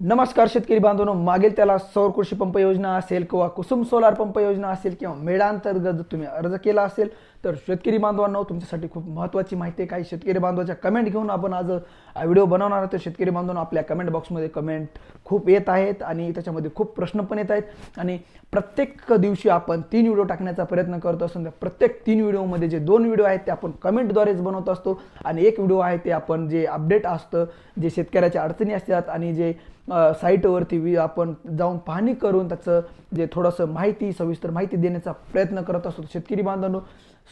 नमस्कार शेतकरी बांधवांनो मागेल त्याला सौर कृषी पंप योजना असेल किंवा कुसुम सोलार पंप योजना असेल किंवा मेळांतर्गत जर तुम्ही अर्ज केला असेल तर शेतकरी बांधवांनो तुमच्यासाठी खूप महत्त्वाची माहिती आहे. काही शेतकरी बांधवाच्या कमेंट घेऊन आपण आज व्हिडिओ बनवणार आहोत. तर शेतकरी बांधवांनो आपल्या कमेंट बॉक्समध्ये कमेंट खूप येत आहेत आणि त्याच्यामध्ये खूप प्रश्न पण येत आहेत. आणि प्रत्येक दिवशी आपण तीन व्हिडिओ टाकण्याचा प्रयत्न करत असतो त्या प्रत्येक तीन व्हिडिओमध्ये जे दोन व्हिडिओ आहेत ते आपण कमेंटद्वारेच बनवत असतो. आणि एक व्हिडिओ आहे ते आपण जे अपडेट असतं जे शेतकऱ्याच्या अडचणी असतात आणि जे साईटवरती वि आपण जाऊन पाहणी करून त्याचं जे थोडंसं माहिती सविस्तर माहिती देण्याचा प्रयत्न करत असतो. शेतकरी बांधवांनो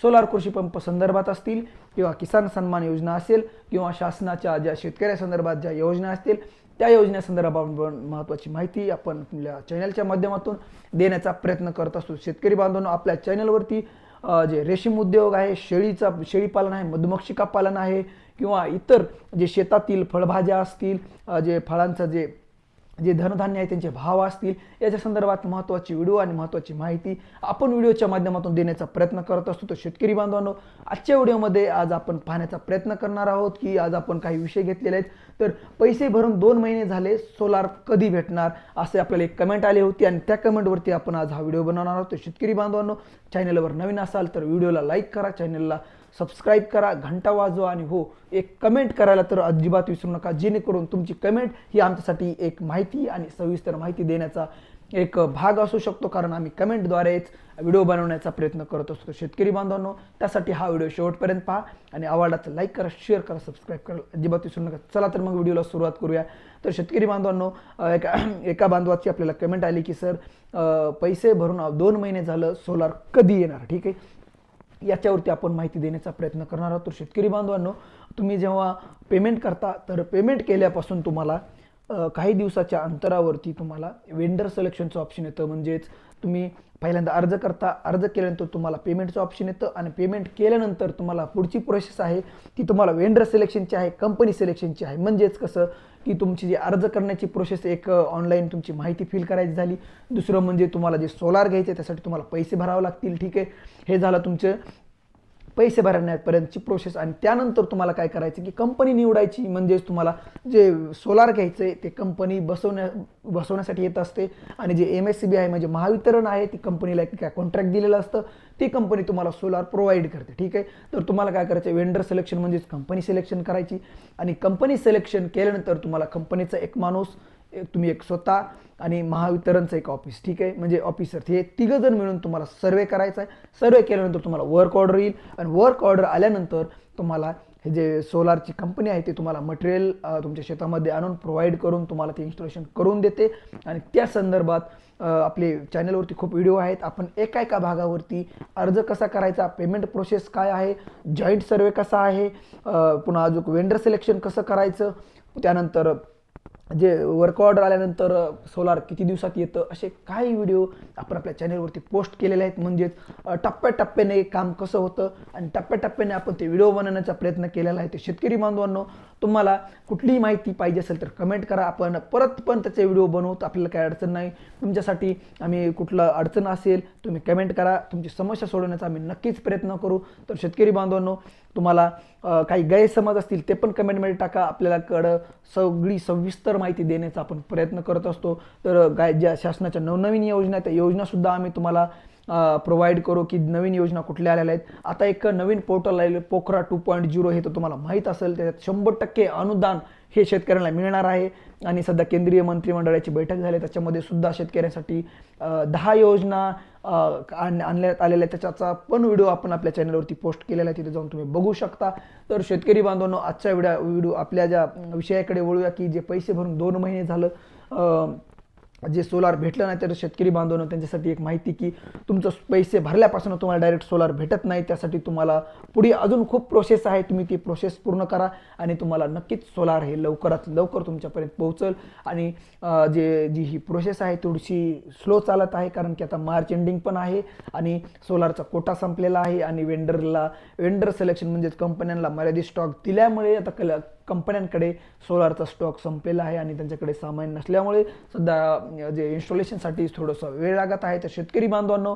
सोलार कृषी पंप संदर्भात असतील किंवा किसान सन्मान योजना असेल किंवा शासनाच्या ज्या शेतकऱ्यासंदर्भात ज्या योजना असतील त्या योजनेसंदर्भात महत्त्वाची माहिती आपण आपल्या चॅनलच्या माध्यमातून देण्याचा प्रयत्न करत असतो. शेतकरी बांधवांनो आपल्या चॅनलवरती जे रेशीम उद्योग आहे शेळीचा शेळीपालन आहे मधुमक्षिका पालन आहे किंवा इतर जे शेतातील फळभाज्या असतील जे फळांचं जे जे धनधान्य आहे त्यांचे भाव असतील याच्या संदर्भात महत्त्वाची व्हिडिओ आणि महत्त्वाची माहिती आपण व्हिडिओच्या माध्यमातून देण्याचा प्रयत्न करत असतो. तर शेतकरी बांधवांनो आजच्या व्हिडिओमध्ये आज आपण पाहण्याचा प्रयत्न करणार आहोत की आज आपण काही विषय घेतलेले आहेत. तर पैसे भरून दोन महिने झाले सोलार कधी भेटणार असे आपल्याला एक कमेंट आली होती आणि त्या कमेंटवरती आपण आज हा व्हिडिओ बनवणार आहोत. तर शेतकरी बांधवांनो चॅनलवर नवीन असाल तर व्हिडिओला लाईक करा चॅनलला सबस्क्राईब करा घंटा वाजवा आणि हो एक कमेंट करायला तर अजिबात विसरू नका. जेणेकरून तुमची कमेंट ही आमच्यासाठी एक माहिती आणि सविस्तर माहिती देण्याचा एक भाग असू शकतो. कारण आम्ही कमेंटद्वारेच व्हिडिओ बनवण्याचा प्रयत्न करत असतो. शेतकरी बांधवांनो त्यासाठी हा व्हिडिओ शेवटपर्यंत पहा आणि आवडला तर लाईक करा शेअर करा सबस्क्राईब करा. अजिबात विसरू नका. चला तर मग व्हिडिओला सुरुवात करूया. तर शेतकरी बांधवांनो एका एका बांधवाची आपल्याला कमेंट आली की सर पैसे भरून दोन महिने झालं सोलार कधी येणार? ठीक आहे? याच्यावरती आपण माहिती देण्याचा प्रयत्न करणार आहोत. तर शेतकरी बांधवांनो तुम्ही जेव्हा पेमेंट करता तर पेमेंट केल्यापासून तुम्हाला काही दिवसाच्या अंतरावरती तुम्हाला वेंडर सिलेक्शनचं ऑप्शन येतं. म्हणजेच तुम्ही पहिल्यांदा अर्ज करता अर्ज केल्यानंतर तुम्हाला पेमेंटचं ऑप्शन येतं आणि पेमेंट केल्यानंतर तुम्हाला पुढची प्रोसेस आहे. ती तुम्हाला वेंडर सिलेक्शनची आहे कंपनी सिलेक्शनची आहे. म्हणजेच कसं की तुमची जी अर्ज करण्याची प्रोसेस एक ऑनलाईन तुमची माहिती फिल करायची झाली. दुसरं म्हणजे तुम्हाला जे सोलार घ्यायचे त्यासाठी तुम्हाला पैसे भरावे लागतील. ठीक आहे? हे झालं तुमचं. पैसे भरण्यापर्यंतची प्रोसेस आणि त्यानंतर तुम्हाला काय करायचं की कंपनी निवडायची म्हणजेच तुम्हाला जे सोलार घ्यायचं आहे ते कंपनी बसवण्या बसवण्यासाठी येत असते. आणि जे एम एस सी बी आहे म्हणजे महावितरण आहे ती कंपनीला एक काय कॉन्ट्रॅक्ट दिलेलं असतं. ती कंपनी तुम्हाला सोलार प्रोव्हाइड करते ठीक आहे? तर तुम्हाला काय करायचं वेंडर सिलेक्शन म्हणजेच कंपनी सिलेक्शन करायची. आणि कंपनी सिलेक्शन केल्यानंतर तुम्हाला कंपनीचा एक माणूस तुम्ही एक स्वतः आणि महावितरणचं एक ऑफिस ठीक आहे? म्हणजे ऑफिसर हे तिघं जण मिळून तुम्हाला सर्वे करायचा आहे सर्वे केल्यानंतर तुम्हाला वर्क ऑर्डर येईल आणि वर्क ऑर्डर आल्यानंतर तुम्हाला हे जे सोलारची कंपनी आहे ते तुम्हाला मटेरियल तुमच्या शेतामध्ये आणून प्रोव्हाइड करून तुम्हाला ते इन्स्टॉलेशन करून देते. आणि त्या संदर्भात आपले चॅनलवरती खूप व्हिडिओ आहेत. आपण एका एका भागावरती अर्ज कसा करायचा पेमेंट प्रोसेस काय आहे जॉईंट सर्वे कसा आहे पुन्हा अजून वेंडर सिलेक्शन कसं करायचं त्यानंतर जे वर्क ऑर्डर आल्यानंतर सोलार किती दिवसात येतं असे काही व्हिडिओ आपण आपल्या चॅनलवरती पोस्ट केलेले आहेत. म्हणजेच टप्प्याटप्प्याने काम कसं होतं आणि टप्प्याटप्प्याने आपण ते व्हिडिओ बनवण्याचा प्रयत्न केलेला आहे. ते शेतकरी बांधवांनो तुम्हाला कुठलीही माहिती पाहिजे असेल तर कमेंट करा. आपण परत पण त्याचे व्हिडिओ बनवतो आपल्याला काही अडचण नाही. तुमच्यासाठी आम्ही कुठलं अडचण असेल तुम्ही कमेंट करा. तुमची समस्या सोडवण्याचा आम्ही नक्कीच प्रयत्न करू. तर शेतकरी बांधवांनो तुम्हाला काही गैरसमज असतील ते पण कमेंटमध्ये टाका. आपल्याला कडं सगळी सविस्तर माहिती देण्याचा आपण प्रयत्न करत असतो. तर काय ज्या शासनाच्या नवनवीन योजना आहेत त्या योजनासुद्धा आम्ही तुम्हाला प्रोव्हाइड करू की नवीन योजना कुठल्या आलेल्या आहेत. आता एक नवीन पोर्टल आलेलं पोखरा टू पॉईंट झिरो हे तर तुम्हाला माहीत असेल त्याच्यात शंभर टक्के अनुदान हे शेतकऱ्यांना मिळणार आहे. आणि सध्या केंद्रीय मंत्रिमंडळाची बैठक झाली त्याच्यामध्ये सुद्धा शेतकऱ्यांसाठी दहा योजना आणण्यात आलेल्या त्याच्याचा पण व्हिडिओ आपण आपल्या चॅनलवरती पोस्ट केलेला आहे तिथे जाऊन तुम्ही बघू शकता. तर शेतकरी बांधवांनो आजच्या व्हिडिओ व्हिडिओ आपल्या ज्या विषयाकडे वळूया की जे पैसे भरून दोन महिने झालं जे सोलार भेटलं नाही तर शेतकरी बांधवनं त्यांच्यासाठी एक माहिती की तुमचं पैसे भरल्यापासून तुम्हाला डायरेक्ट सोलार भेटत नाही. त्यासाठी तुम्हाला पुढे अजून खूप प्रोसेस आहे तुम्ही ती प्रोसेस पूर्ण करा आणि तुम्हाला नक्कीच सोलार हे लवकरात लवकर तुमच्यापर्यंत पोहोचल. आणि जे जी ही प्रोसेस आहे थोडीशी स्लो चालत आहे कारण की आता मार्च एंडिंग पण आहे आणि सोलारचा कोटा संपलेला आहे. आणि वेंडरला वेंडर सिलेक्शन म्हणजेच कंपन्यांना मर्यादित स्टॉक दिल्यामुळे आता कल कंपन्यांकडे सोलारचा स्टॉक संपलेला आहे आणि त्यांच्याकडे सामान नसल्यामुळे सध्या जे इन्स्टॉलेशनसाठी थोडंसं वेळ लागत आहे. तर शेतकरी बांधवांनो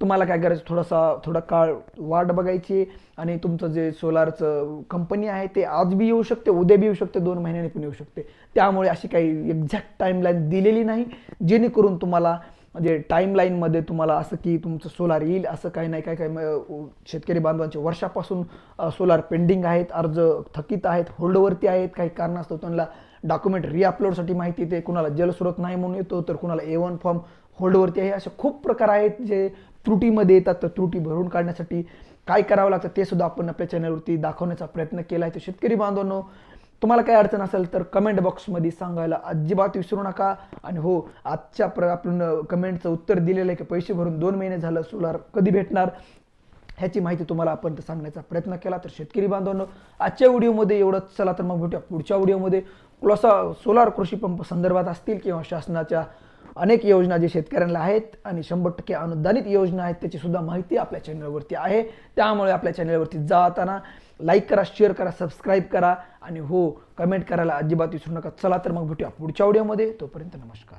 तुम्हाला काय करायचं? थोडासा थोडा काळ वाट बघायची आणि तुमचं जे सोलारचं कंपनी आहे ते आज बी येऊ शकते उद्या बी येऊ शकते दोन महिन्याने पण येऊ शकते. त्यामुळे अशी काही एक्झॅक्ट टाईमलाईन दिलेली नाही. जेणेकरून तुम्हाला म्हणजे टाईमलाईनमध्ये तुम्हाला असं की तुमचं सोलार येईल असं काही नाही काय काय म- शेतकरी बांधवांचे वर्षापासून सोलार पेंडिंग आहेत अर्ज थकीत आहेत होल्डवरती आहेत काही कारणास्तव त्यांना डॉक्युमेंट रिअपलोडसाठी माहिती येते कुणाला जलस्रोत नाही म्हणून येतो तर कुणाला ए वन फॉर्म होल्डवरती आहे असे खूप प्रकार आहेत जे त्रुटीमध्ये येतात तर त्रुटी भरून काढण्यासाठी काय करावं लागतं ते सुद्धा आपण आपल्या चॅनलवरती दाखवण्याचा प्रयत्न केला आहे. तर शेतकरी बांधवांनो तुम्हाला काय अडचण असेल तर कमेंट बॉक्समध्ये सांगायला अजिबात विसरू नका. आणि हो आजच्या प्र आपण कमेंटचं उत्तर दिलेलं आहे की पैसे भरून दोन महिने झालं सोलार कधी भेटणार? ह्याची माहिती तुम्हाला आपण तर सांगण्याचा प्रयत्न केला. तर शेतकरी बांधवांनो आजच्या व्हिडिओमध्ये एवढंच. चला तर मग भेटूया पुढच्या व्हिडिओमध्ये. क्लोसा सोलार कृषी पंप संदर्भात असतील किंवा शासनाच्या अनेक योजना जे शेतकऱ्यांना आहेत आणि शंभर टक्के अनुदानित योजना आहेत त्याची सुद्धा माहिती आपल्या चॅनलवरती आहे. त्यामुळे आपल्या चॅनलवरती जाताना लाईक करा शेअर करा सबस्क्राईब करा आणि हो कमेंट करायला अजिबात विसरू नका. चला तर मग भेटूया पुढच्या ऑडिओमध्ये तोपर्यंत नमस्कार.